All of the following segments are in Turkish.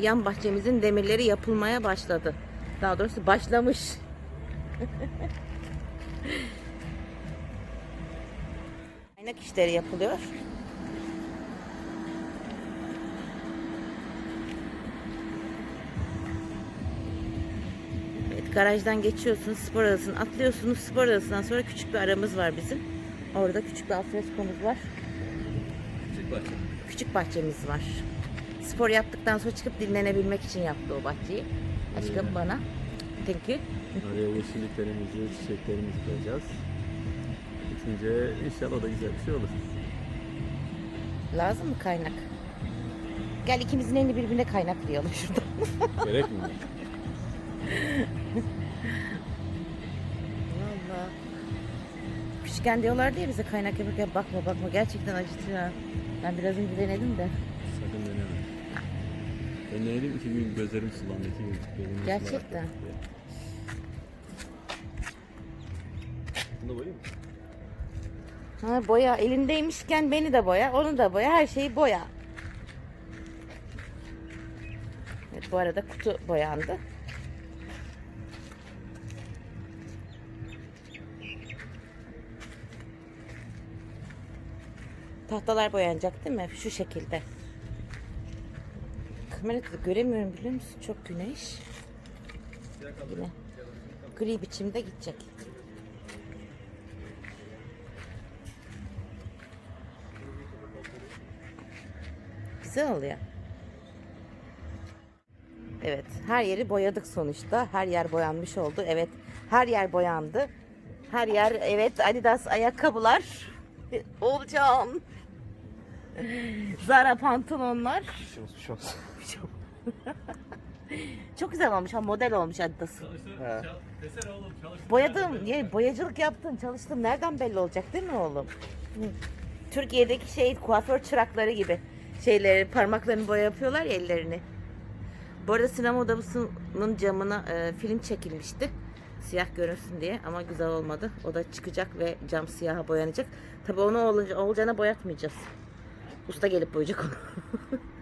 Yan bahçemizin demirleri yapılmaya başladı. Daha doğrusu başlamış. Kaynak işleri yapılıyor. Garajdan geçiyorsunuz, spor adasını atlıyorsunuz. Spor adasından sonra küçük bir aramız var bizim. Orada küçük bir alfreskomuz var. Küçük bahçemiz var. Spor yaptıktan sonra çıkıp dinlenebilmek için yaptı o bahçeyi. Aşkım bana. Thank you. Oraya yeşilliklerimizi, çiçeklerimizi koyacağız. Bitince inşallah da güzel bir şey olur. Lazım mı kaynak? Gel ikimizin elini birbirine kaynaklayalım şurada. Gerek mi? Küçükken diyorlar diye bize kaynak yaparken bakma bakma gerçekten acıtıyor. Ben biraz önce denedim de. Sakın deneme. Ben neydim iki gün gözlerim sulandı iki gün. Gözüm Gerçekten. Bunu da boyayayım mı? Ha, boya elindeymişken beni de boya, onu da boya, her şeyi boya. Evet bu arada kutu boyandı. Tahtalar boyanacak değil mi? Şu şekilde. Kamerada da göremiyorum biliyor musun? Çok güneş. Yine gri biçimde gidecek. Güzel oluyor. Evet, her yeri boyadık sonuçta. Her yer boyanmış oldu. Evet, her yer boyandı. Her yer, evet, Adidas ayakkabılar. Olcan. Zara pantolonlar. Çok. Çok güzel olmuş ha model olmuş Adidas'ın. Boyadım, ya, boyacılık yaptın, çalıştım. Nereden belli olacak değil mi oğlum? Türkiye'deki şey kuaför çırakları gibi şeyleri parmaklarını boya yapıyorlar ya ellerini. Bu arada sinema odasının camına e, film çekilmişti. Siyah görünsün diye ama güzel olmadı. O da çıkacak ve cam siyaha boyanacak. Tabii onu olunca, olacağına boyatmayacağız. Usta gelip boyayacak onu.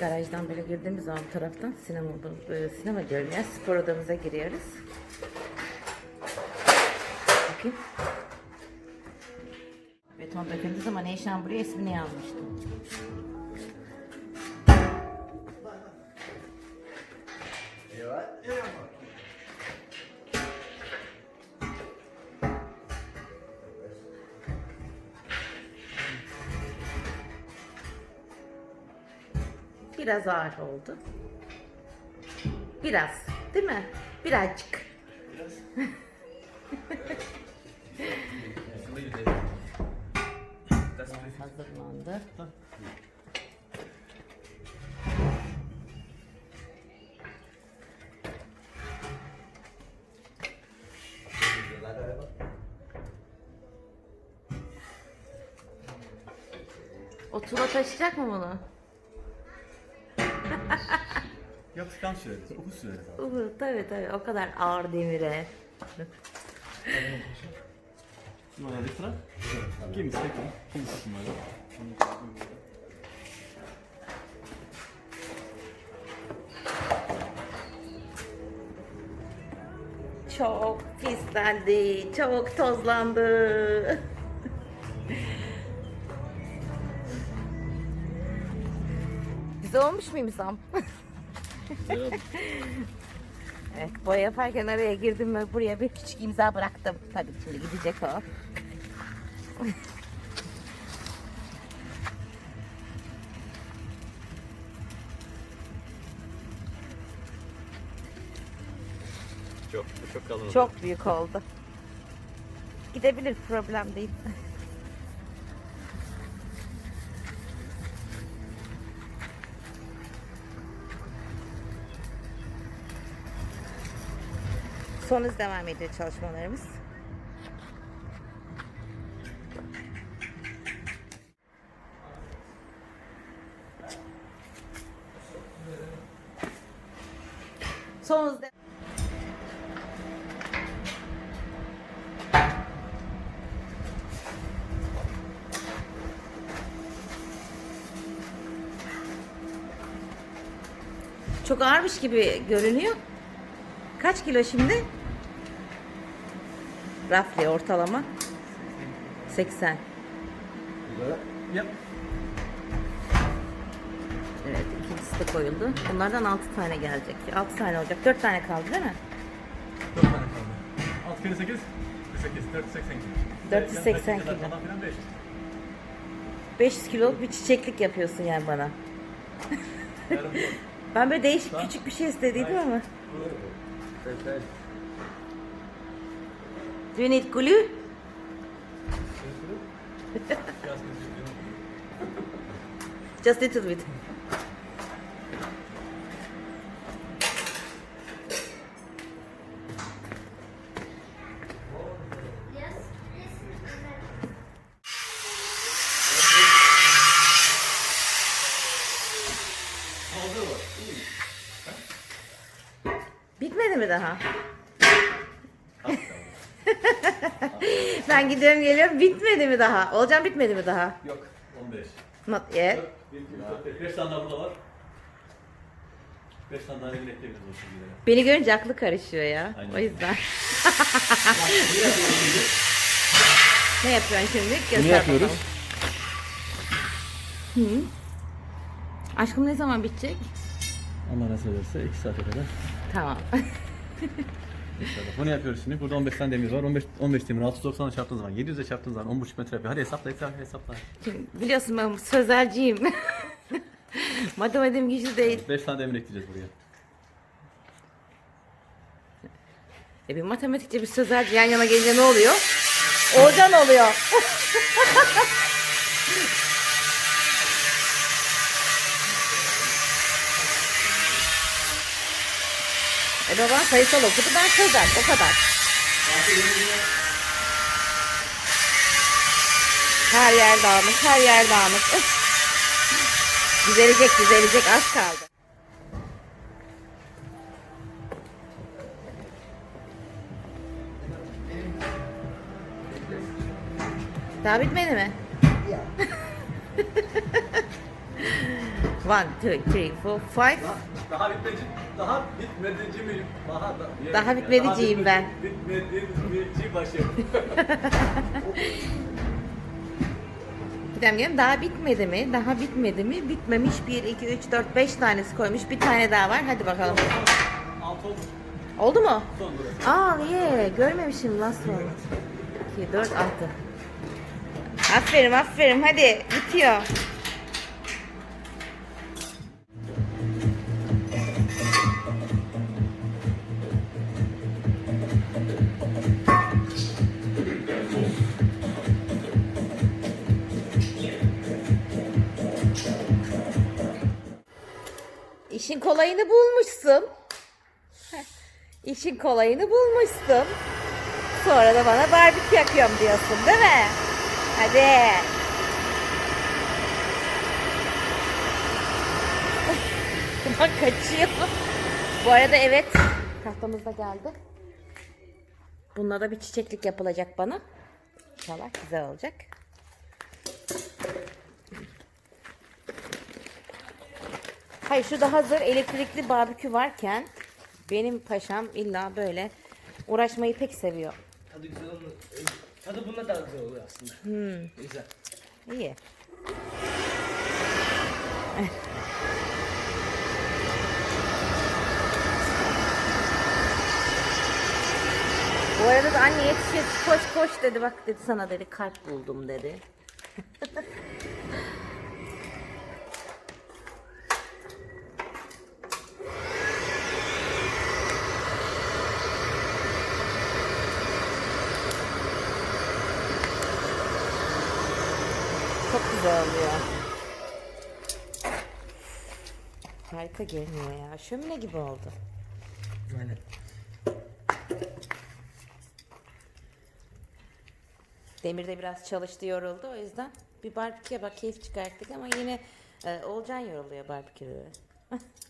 Garajdan böyle girdiğimiz zaman taraftan sinema e, sinema diyorum ya spor odamıza giriyoruz. Bakayım. Beton döküldüğü zaman Eyşan buraya ismini yazmıştım. Biraz ağır oldu. Biraz, değil mi? Birazcık. Hazırlandı. O taşıyacak mı bunu? Yaptıktan süreriz. Okul süreriz abi. Uhu, tabii tabii o kadar ağır demire. Numara litra. Kimisi de kim? Kimisi numara. Çok pislendi, çok tozlandı. Güzel olmuş muyum İsam? Evet, boya yaparken araya girdim ve buraya bir küçük imza bıraktım. Tabii şimdi gidecek o. Çok, çok kalın. Çok büyük oldu. Gidebilir, problem değil. Son hız devam ediyor çalışmalarımız. Son hız devam çok ağırmış gibi görünüyor. Kaç kilo şimdi? Rafli ortalama. 80. Yap. Evet ikincisi de koyuldu. Bunlardan 6 tane gelecek. 6 tane olacak. 4 tane kaldı değil mi? 4 tane kaldı. 6 kere 8. 8, 480 kilo. 480 Yaklaşık kilo. Falan filan 5. 500 kiloluk bir çiçeklik yapıyorsun yani bana. Ben böyle değişik küçük bir şey istediydim ama. Do you need glue? Just little bit. Bitmedi mi daha? Ben gidiyorum geliyorum. Bitmedi mi daha? Olcan bitmedi mi daha? Yok. 15. Not yet. 1, 2, 3, 4, 5 tane daha burada var. 5 tane daha eline ekleyebiliriz o şekilde. Beni görünce aklı karışıyor ya. Aynen. O yüzden. ne yapıyorsun şimdi? Göster yapıyoruz. bakalım. Hı. Aşkım ne zaman bitecek? Allah nasip ederse 2 saate kadar. Tamam. İnşallah. Bunu yapıyoruz şimdi. Burada 15 tane demir var. 15 15 demir 690'a çarptığınız zaman 700'e çarptığınız zaman 10.5 metre yapıyor. Hadi hesapla hesapla hesapla. Şimdi biliyorsun ben sözelciyim. Matematiğim güçlü değil. 5 tane demir ekleyeceğiz buraya. E bir matematikçi bir sözelci yan yana gelince ne oluyor? Olcan oluyor. baban sayısal okudu ben sözel o kadar. Her yer dağınık her yer dağınık. düzelecek düzelecek az kaldı. Daha bitmedi mi? One, two, three, four, five. Daha bitmedi. Daha bitmedici mi? Daha, da, Daha bitmediciyim ben. Bitmedici başı. Gidem gelin daha bitmedi mi? Daha bitmedi mi? Bitmemiş. 1, 2, 3, 4, 5 tanesi koymuş. Bir tane daha var. Hadi bakalım. 6 oldu. Oldu mu? Son burası. Aa ye görmemişim nasıl oldu. 2, 4, 6. Aferin aferin hadi bitiyor. İşin kolayını bulmuşsun. İşin kolayını bulmuşsun. Sonra da bana barbekü yakıyorum diyorsun değil mi? Hadi. Bak kaçıyor. Bu arada evet tahtamız da geldi. Bununla da bir çiçeklik yapılacak bana. İnşallah güzel olacak. Hayır şurada hazır elektrikli barbekü varken benim paşam illa böyle uğraşmayı pek seviyor. Tadı güzel olur. Tadı buna daha güzel oluyor aslında. Güzel. İyi. Bu arada da anne yetiş yetiş koş koş dedi bak dedi sana dedi kalp buldum dedi. güzel oluyor. Harika görünüyor ya. Şömine gibi oldu. Aynen. Demir de biraz çalıştı yoruldu o yüzden bir barbeküye bak keyif çıkarttık ama yine e, Olcan yoruluyor barbeküde.